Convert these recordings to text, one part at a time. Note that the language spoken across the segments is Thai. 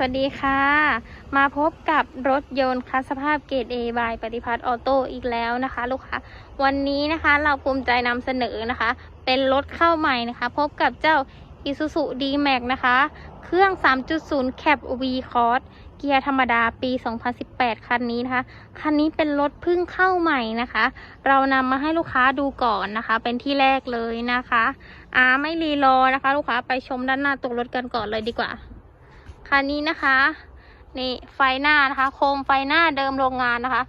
สวัสดีค่ะ มาพบกับรถยนต์คัสภาพเกรด A บายปฏิพัฒน์ออโต้อีกแล้วนะคะ ลูกค้าวันนี้นะคะเราภูมิใจนำเสนอนะคะ เป็นรถเข้าใหม่นะคะ พบกับเจ้า Isuzu D-Max นะคะ เครื่อง 3.0 Cap V Cross เกียร์ธรรมดาปี 2018 คันนี้นะคะ คันนี้เป็นรถเพิ่งเข้าใหม่นะคะ เรานำมาให้ลูกค้าดูก่อนนะคะ เป็นที่แรกเลยนะคะอ่าไม่รีรอนะคะ ลูกค้าไปชมด้านหน้าตัวรถกันก่อนเลยดีกว่า คันนี้นะคะนี่ไฟหน้านะคะ โคมไฟหน้าเดิมโรงงานนะคะ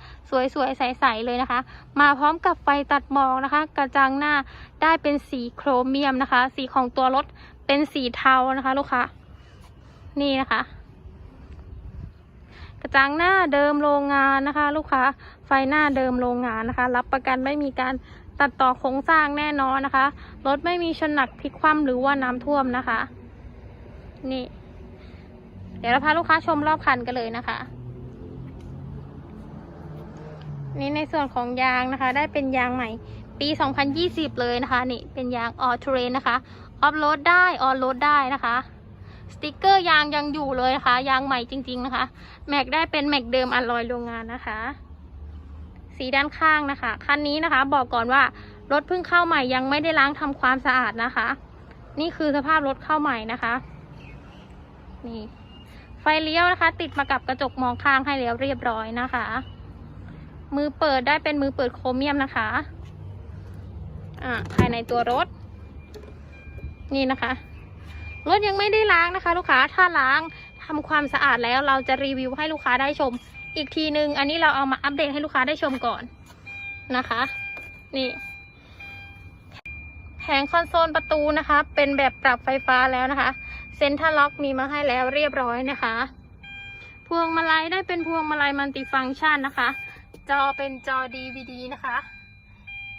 สวยๆใสๆเลยนะคะ มาพร้อมกับไฟตัดหมอกนะคะ กระจังหน้าได้เป็นสีโครเมียมนะคะ สีของตัวรถเป็นสีเทานะคะลูกค้านี่นะคะ กระจังหน้าเดิมโรงงานนะคะ ลูกค้าไฟหน้าเดิมโรงงานนะคะ รับประกันไม่มีการตัดต่อโครงสร้างแน่นอนนะคะรถไม่มีชนหนักพลิกคว่ำหรือว่าน้ำท่วมนะคะ นี่ เดี๋ยวเราพาลูกค้าชมรอบคันกันเลยนะคะ นี่ในส่วนของยางนะคะ ได้เป็นยางใหม่ปี 2020 เลยนะคะ นี่เป็นยางออ t เรนนะคะออฟโรดได้ออนโรดได้นะคะ สติกเกอร์ยางยังอยู่เลยนะคะ ยางใหม่จริง ๆ นะคะ แม็กได้เป็นแม็กเดิมอัลลอยโรงงานนะคะ สีด้านข้างนะคะ คันนี้นะคะ บอกก่อนว่ารถเพิ่งเข้าใหม่ยังไม่ได้ล้างทำความสะอาดนะคะ นี่คือสภาพรถเข้าใหม่นะคะ นี่ ไฟเลี้ยวนะคะ ติดมากับกระจกมองข้างให้แล้วเรียบร้อยนะคะ มือเปิดได้เป็นมือเปิดโครเมียมนะคะอ่าภายในตัวรถ นี่นะคะ รถยังไม่ได้ล้างนะคะ ลูกค้าถ้าล้างทำความสะอาดแล้วเราจะรีวิวให้ลูกค้าได้ชม อีกทีนึง อันนี้เราเอามาอัปเดตให้ลูกค้าได้ชมก่อนนะคะ นี่แผงคอนโซลประตูนะคะ เป็นแบบปรับไฟฟ้าแล้วนะคะ เซ็นทรัลล็อกมีมาให้แล้วเรียบร้อยนะคะ พวงมาลัยได้เป็นพวงมาลัยมัลติฟังก์ชันนะคะ จอเป็นจอ DVD นะคะ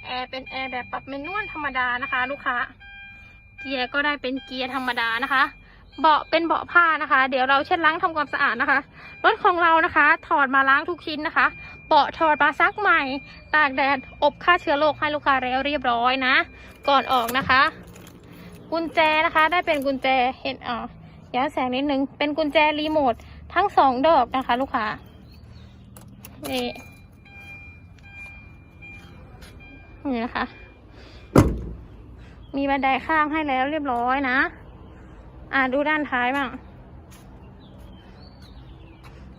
แอร์เป็นแอร์แบบปรับเมนวลธรรมดานะคะ ลูกค้า เกียร์ก็ได้เป็นเกียร์ธรรมดานะคะ เบาะเป็นเบาะผ้านะคะ เดี๋ยวเราเช็ดล้างทำความสะอาดนะคะ รถของเรานะคะ ถอดมาล้างทุกชิ้นนะคะ เบาะถอดมาซักใหม่ ตากแดด อบฆ่าเชื้อโรคให้ลูกค้าแล้วเรียบร้อยนะ ก่อนออกนะคะ กุญแจนะคะ ได้เป็นกุญแจเห็นอ่าย้อนแสงนิดนึง เป็นกุญแจรีโมททั้งสองดอกนะคะ ลูกค้านี่นี่นะคะ มีบันไดข้างให้แล้วเรียบร้อยนะ อ่าดูด้านท้ายบ้าง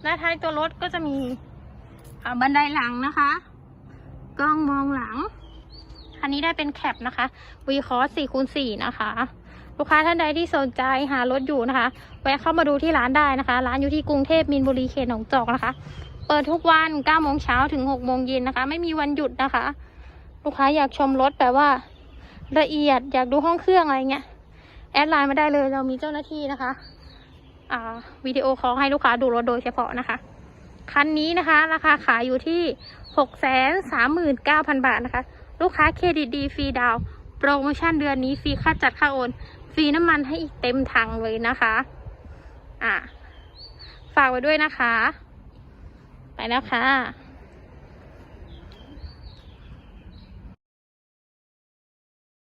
ด้านท้ายตัวรถก็จะมีอ่าบันไดหลังนะคะ กล้องมองหลัง อันนี้ได้เป็นแคปนะคะวีคอส4คูณ4นะคะลูกค้าท่านใดที่สนใจหารถอยู่นะคะ แวะเข้ามาดูที่ร้านได้นะคะ ร้านอยู่ที่กรุงเทพมินบุรีเขตหนองจอกนะคะ เปิดทุกวัน9โมงเช้าถึง6โมงเย็นนะคะ ไม่มีวันหยุดนะคะ ลูกค้าอยากชมรถแบบว่าละเอียดอยากดูห้องเครื่องอะไรเงี้ยแอดไลน์มาได้เลยเรามีเจ้าหน้าที่นะคะ อ่าวิดีโอคอลให้ลูกค้าดูรถโดยเฉพาะนะคะ คันนี้นะคะ ราคาขายอยู่ที่หกแสนสามหมื่นเก้าพันบาทนะคะ ลูกค้าเครดิตดีฟรีดาวน์โปรโมชั่นเดือนนี้ฟรีค่าจัดค่าโอน ฟรีน้ำมันให้อีกเต็มถังเลยนะคะ อะ ฝากไว้ด้วยนะคะ ไปแล้วค่ะ